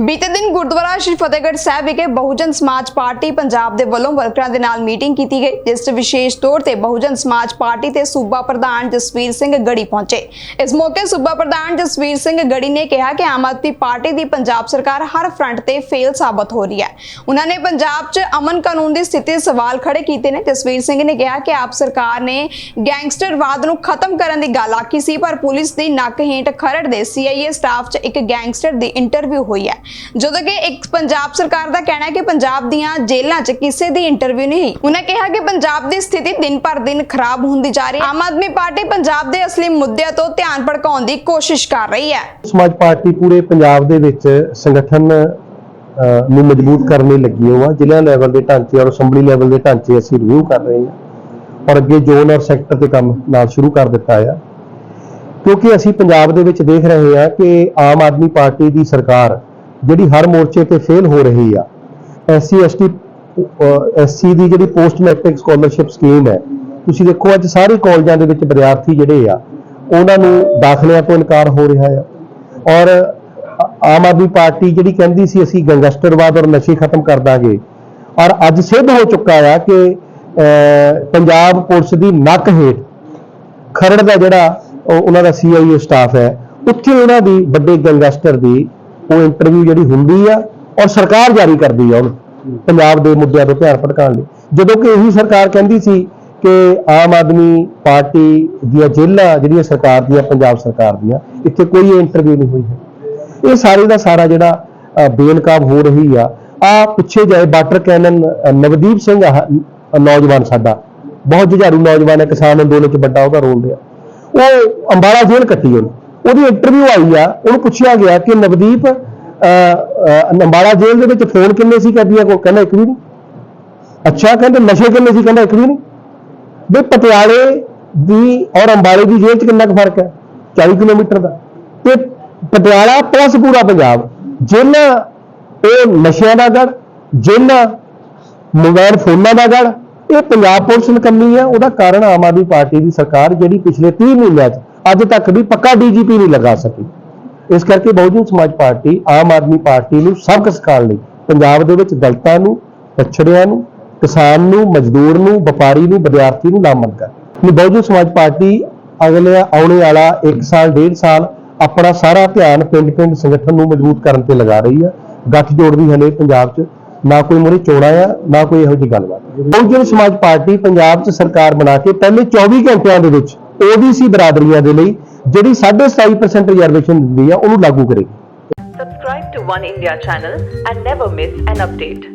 ਬੀਤੇ ਦਿਨ ਗੁਰਦੁਆਰਾ ਸ਼੍ਰੀ ਫਤਿਹਗੜ੍ਹ ਸਾਹਿਬ ਵਿਖੇ ਬਹੁਜਨ ਸਮਾਜ ਪਾਰਟੀ ਪੰਜਾਬ ਦੇ ਵੱਲੋਂ ਵਰਕਰਾਂ ਦੇ ਨਾਲ ਮੀਟਿੰਗ ਕੀਤੀ ਗਈ, ਜਿਸ 'ਚ ਵਿਸ਼ੇਸ਼ ਤੌਰ ਤੇ ਬਹੁਜਨ ਸਮਾਜ ਪਾਰਟੀ ਤੇ ਸੂਬਾ ਪ੍ਰਧਾਨ ਜਸਵੀਰ ਸਿੰਘ ਗੜੀ ਪਹੁੰਚੇ। ਇਸ ਮੌਕੇ ਸੂਬਾ ਪ੍ਰਧਾਨ ਜਸਵੀਰ ਸਿੰਘ ਗੜੀ ਨੇ ਕਿਹਾ ਕਿ ਆਮ ਆਦਮੀ ਪਾਰਟੀ ਦੀ ਪੰਜਾਬ ਸਰਕਾਰ ਹਰ ਫਰੰਟ ਤੇ ਫੇਲ ਸਾਬਤ ਹੋ ਰਹੀ ਹੈ। ਉਹਨਾਂ ਨੇ ਪੰਜਾਬ 'ਚ ਅਮਨ ਕਾਨੂੰਨ ਦੀ ਸਥਿਤੀ ਸਵਾਲ ਖੜੇ ਕੀਤੇ ਨੇ। ਜਸਵੀਰ ਸਿੰਘ ਨੇ ਕਿਹਾ ਕਿ ਆਪ ਸਰਕਾਰ ਨੇ ਗੈਂਗਸਟਰਵਾਦ ਨੂੰ ਖਤਮ ਕਰਨ ਦੀ ਗੱਲ ਆਖੀ ਸੀ, ਪਰ ਪੁਲਿਸ ਦੀ ਨੱਕ ਹੇਠ ਖਰੜ ਦੇ ਸੀਆਈਏ ਸਟਾਫ 'ਚ ਇੱਕ ਗੈਂਗਸਟਰ ਦੀ ਇੰਟਰਵਿਊ ਹੋਈ ਹੈ। ਜਦੋਂ ਕਿ ਇੱਕ ਪੰਜਾਬ ਸਰਕਾਰ ਦਾ ਕਹਿਣਾ ਹੈ ਕਿ ਪੰਜਾਬ ਦੀਆਂ ਜੇਲ੍ਹਾਂ 'ਚ ਕਿਸੇ ਦੀ ਇੰਟਰਵਿਊ ਨਹੀਂ ਉਹਨਾਂ ਕਿਹਾ ਕਿ ਪੰਜਾਬ ਦੀ ਸਥਿਤੀ ਦਿਨ ਪਰ ਦਿਨ ਖਰਾਬ ਹੁੰਦੀ ਜਾ ਰਹੀ ਹੈ। ਆਮ ਆਦਮੀ ਪਾਰਟੀ ਪੰਜਾਬ ਦੇ ਅਸਲੀ ਮੁੱਦਿਆਂ ਤੋਂ ਧਿਆਨ ਭਟਕਾਉਣ ਦੀ ਕੋਸ਼ਿਸ਼ ਕਰ ਰਹੀ ਹੈ। ਸਮਾਜ ਪਾਰਟੀ ਪੂਰੇ ਪੰਜਾਬ ਦੇ ਵਿੱਚ ਸੰਗਠਨ ਨੂੰ ਮਜ਼ਬੂਤ ਕਰਨ ਲਈ ਲੱਗੀ ਹੋਆ ਜ਼ਿਲ੍ਹਾ ਲੈਵਲ ਦੇ ਢਾਂਚੇ ਔਰ ਅਸੈਂਬਲੀ ਲੈਵਲ ਦੇ ਢਾਂਚੇ ਅਸੀਂ ਰਿਵਿਊ ਕਰ ਰਹੇ ਹਾਂ। ਔਰ ਅੱਗੇ ਜ਼ੋਨ ਔਰ ਸੈਕਟਰ ਤੇ ਕੰਮ ਨਾਲ ਸ਼ੁਰੂ ਕਰ ਦਿੱਤਾ ਹੈ ਕਿਉਂਕਿ ਅਸੀਂ ਪੰਜਾਬ ਦੇ ਵਿੱਚ ਦੇਖ ਰਹੇ ਹਾਂ ਕਿ ਆਮ ਆਦਮੀ ਪਾਰਟੀ ਦੀ ਸਰਕਾਰ ਜਿਹੜੀ ਹਰ ਮੋਰਚੇ ਤੇ ਫੇਲ ਹੋ ਰਹੀ ਆ। ਐਸਸੀ ਐਸਟੀ ਐਸਸੀ ਦੀ ਜਿਹੜੀ ਪੋਸਟ ਮੈਟ੍ਰਿਕ ਸਕਾਲਰਸ਼ਿਪ ਸਕੀਮ ਹੈ, ਤੁਸੀਂ ਦੇਖੋ ਅੱਜ ਸਾਰੇ ਕਾਲਜਾਂ ਦੇ ਵਿੱਚ ਵਿਦਿਆਰਥੀ ਜਿਹੜੇ ਆ, ਉਹਨਾਂ ਨੂੰ ਦਾਖਲਿਆਂ ਤੋਂ ਇਨਕਾਰ ਹੋ ਰਿਹਾ ਆ। ਔਰ ਆਮ ਆਦਮੀ ਪਾਰਟੀ ਜਿਹੜੀ ਕਹਿੰਦੀ ਸੀ, ਅਸੀਂ ਗੈਂਗਸਟਰਵਾਦ ਔਰ ਨਸ਼ੇ ਖਤਮ ਕਰ ਦਾਂਗੇ। ਔਰ ਅੱਜ ਸਿੱਧ ਹੋ ਚੁੱਕਾ ਆ ਕਿ ਪੰਜਾਬ ਪੁਲਿਸ ਦੀ ਨੱਕ ਹੇਠ ਖਰੜ ਦਾ ਜਿਹੜਾ ਉਹਨਾਂ ਦਾ ਸੀਆਈਏ ਸਟਾਫ ਹੈ, ਉੱਥੇ ਉਹਨਾਂ ਦੀ ਵੱਡੇ ਗੈਂਗਸਟਰ ਦੀ ਉਹ ਇੰਟਰਵਿਊ ਜਿਹੜੀ ਹੁੰਦੀ ਆ ਔਰ ਸਰਕਾਰ ਜਾਰੀ ਕਰਦੀ ਆ ਉਹਨੂੰ ਪੰਜਾਬ ਦੇ ਮੁੱਦਿਆਂ ਤੋਂ ਧਿਆਨ ਭਟਕਾਉਣ ਲਈ। ਜਦੋਂ ਕਿ ਇਹੀ ਸਰਕਾਰ ਕਹਿੰਦੀ ਸੀ ਕਿ ਆਮ ਆਦਮੀ ਪਾਰਟੀ ਦੀਆਂ ਜੇਲ੍ਹਾਂ ਜਿਹੜੀਆਂ ਸਰਕਾਰ ਦੀਆਂ ਪੰਜਾਬ ਸਰਕਾਰ ਦੀਆਂ ਇੱਥੇ ਕੋਈ ਇੰਟਰਵਿਊ ਨਹੀਂ ਹੋਈ ਹੈ। ਇਹ ਸਾਰੇ ਦਾ ਸਾਰਾ ਜਿਹੜਾ ਬੇਨਕਾਬ ਹੋ ਰਹੀ ਆ ਆ ਪਿੱਛੇ ਜਾਏ ਵਾਟਰ ਕੈਨਨ ਨਵਦੀਪ ਸਿੰਘ ਨੌਜਵਾਨ ਸਾਡਾ। ਬਹੁਤ ਜੁਝਾਰੂ ਨੌਜਵਾਨ ਹੈ ਕਿਸਾਨ ਅੰਦੋਲਨ ਚ ਵੱਡਾ ਉਹਦਾ ਰੋਲ ਰਿਹਾ। ਉਹ ਅੰਬਾਲਾ ਜੇਲ੍ਹ ਕੱਟੀ ਉਹਨੇ। ਉਹਦੀ ਇੰਟਰਵਿਊ ਆਈ ਆ, ਉਹਨੂੰ ਪੁੱਛਿਆ ਗਿਆ ਕਿ ਨਵਦੀਪ ਅੰਬਾਲਾ ਜੇਲ੍ਹ ਦੇ ਵਿੱਚ ਫੋਨ ਕਿੰਨੇ ਸੀ ਕਰਦੀਆਂ ਕੋ ਕਹਿੰਦਾ ਇੱਕ ਵੀ ਨਹੀਂ ਅੱਛਾ, ਕਹਿੰਦੇ ਨਸ਼ੇ ਕਿੰਨੇ ਸੀ, ਕਹਿੰਦਾ ਇੱਕ ਵੀ ਨਹੀਂ ਵੀ ਪਟਿਆਲੇ ਦੀ ਔਰ ਅੰਬਾਲੇ ਦੀ ਜੇਲ੍ਹ 'ਚ ਕਿੰਨਾ ਕੁ ਫ਼ਰਕ ਹੈ? 40 ਕਿਲੋਮੀਟਰ ਦਾ। ਤੇ ਪਟਿਆਲਾ ਪਲੱਸ ਪੂਰਾ ਪੰਜਾਬ। ਜੇਲ੍ਹਾਂ ਇਹ ਨਸ਼ਿਆਂ ਦਾ ਗੜ ਜੇਲ੍ਹਾਂ ਮੋਬਾਈਲ ਫੋਨਾਂ ਦਾ ਗੜ ਇਹ ਪੰਜਾਬ ਪੁਲਿਸ ਨਕੰਮੀ ਹੈ ਉਹਦਾ ਕਾਰਨ ਆਮ ਆਦਮੀ ਪਾਰਟੀ ਦੀ ਸਰਕਾਰ ਜਿਹੜੀ ਪਿਛਲੇ 30 ਮਹੀਨਿਆਂ 'ਚ ਅੱਜ ਤੱਕ ਵੀ ਪੱਕਾ ਡੀਜੀਪੀ ਨਹੀਂ ਲਗਾ ਸਕੀ। ਇਸ ਕਰਕੇ ਬਹੁਜਨ ਸਮਾਜ ਪਾਰਟੀ, ਆਮ ਆਦਮੀ ਪਾਰਟੀ ਨੂੰ ਸਬਕ ਸਿਖਾਉਣ ਲਈ, ਪੰਜਾਬ ਦੇ ਵਿੱਚ ਦਲਤਾਂ ਨੂੰ, ਪਛੜਿਆਂ ਨੂੰ, ਕਿਸਾਨ ਨੂੰ, ਮਜ਼ਦੂਰ ਨੂੰ, ਵਪਾਰੀ ਨੂੰ, ਵਿਦਿਆਰਥੀ ਨੂੰ ਨਾਮਜ਼ਦ ਕਰ। ਬਹੁਜਨ ਸਮਾਜ ਪਾਰਟੀ ਅਗਲੇ ਆਉਣੇ ਵਾਲਾ 1 ਸਾਲ 1.5 ਸਾਲ ਆਪਣਾ ਸਾਰਾ ਧਿਆਨ ਪਿੰਡ-ਪਿੰਡ ਸੰਗਠਨ ਨੂੰ ਮਜ਼ਬੂਤ ਕਰਨ ਤੇ ਲਗਾ ਰਹੀ ਹੈ ਗੱਠ ਜੋੜਦੀ ਹਲੇ ਪੰਜਾਬ 'ਚ। ਨਾ ਕੋਈ ਮੁਰੇ ਚੋਣਾ ਆ, ਨਾ ਕੋਈ ਇਹੋ ਜਿਹੀ ਗੱਲਬਾਤ। ਬਹੁਜਨ ਸਮਾਜ ਪਾਰਟੀ ਪੰਜਾਬ 'ਚ ਸਰਕਾਰ ਬਣਾ ਕੇ ਪਹਿਲੇ 24 ਘੰਟਿਆਂ ਦੇ ਵਿੱਚ ਓਬੀਸੀ ਬਰਾਦਰੀਆਂ ਦੇ ਲਈ ਜਿਹੜੀ 27% ਰਿਜ਼ਰਵੇਸ਼ਨ ਦਿੰਦੀ ਆ ਉਹਨੂੰ ਲਾਗੂ ਕਰੇਗੀ subscribe to One India channel and never miss an update